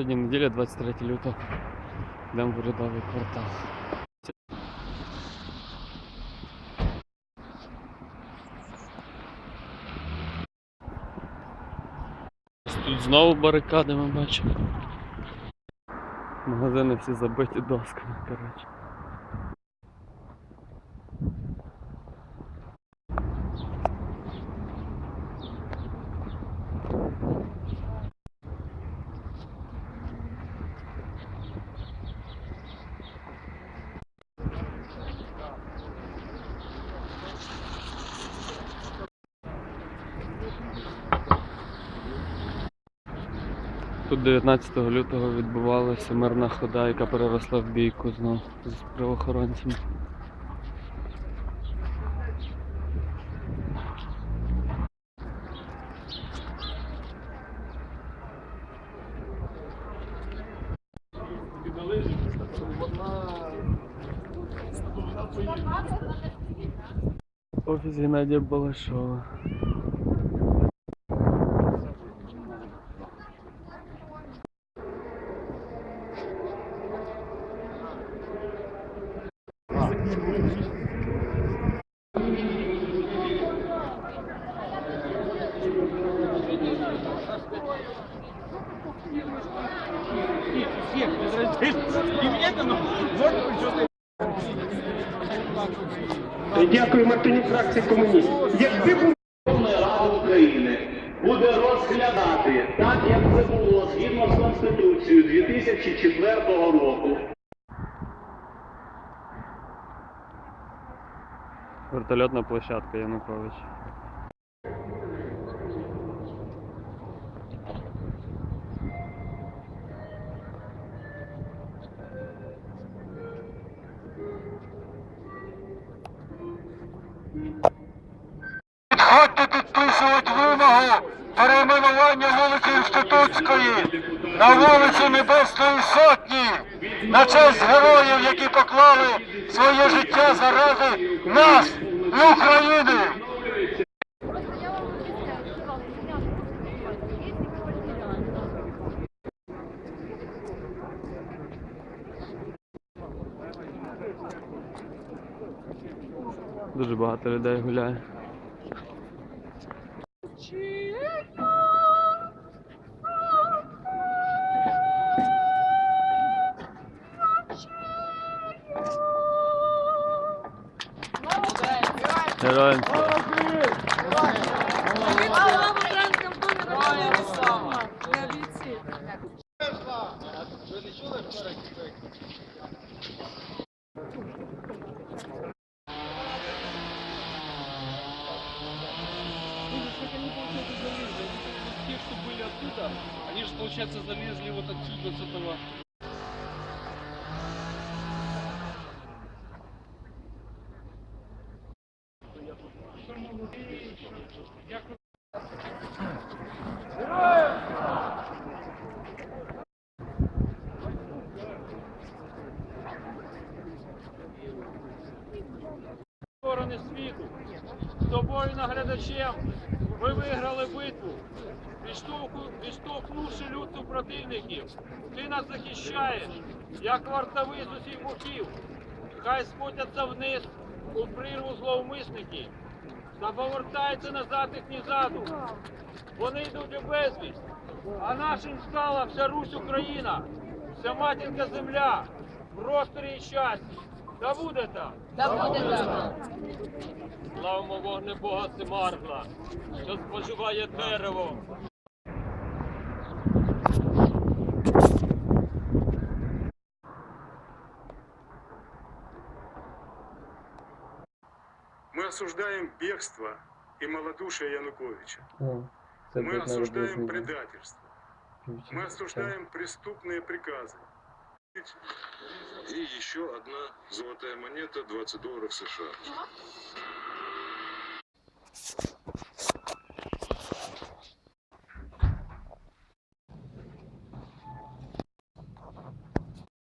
Сьогодні неділя, 23 лютого. Йдемо в урядовий квартал. Тут знову барикади ми бачимо. Магазини всі забиті досками, коротше. Тут 19 лютого відбувалася мирна хода, яка переросла в бійку знову з правоохоронцями. Офіс Геннадія Балашова. Дякую Мартинюк, фракція комуністів. Якби був Верховної Ради України буде розглядати так, як це було згідно з Конституцією 2004 року. Вертольотна площадка Янукович. Підходьте підписувати вимогу перейменування вулиці Інститутської на вулицю Небесної Сотні на честь героїв, які поклали своє життя заради нас і України. Дуже багато людей гуляє. Героям слава. те, они же, получается, залезли вот отсюда, с этого. Сторони світу. З тобою наглядачем ми виграли битву. Відштовхнувши люту противників, ти нас захищаєш, як вартовий з усіх боків. Хай спотяться вниз у прірву зловмисники, та повертається назад їхній задум. Вони йдуть у безвість, а нашим стала вся Русь Україна, вся матінка земля, просторі і щасті. Да буде так! Славимо вогне Бога Семаргла, що споживає дерево. Мы осуждаем бегство и малодушие Януковича. Мы осуждаем предательство. Мы осуждаем преступные приказы. И еще одна золотая монета 20 долларов США.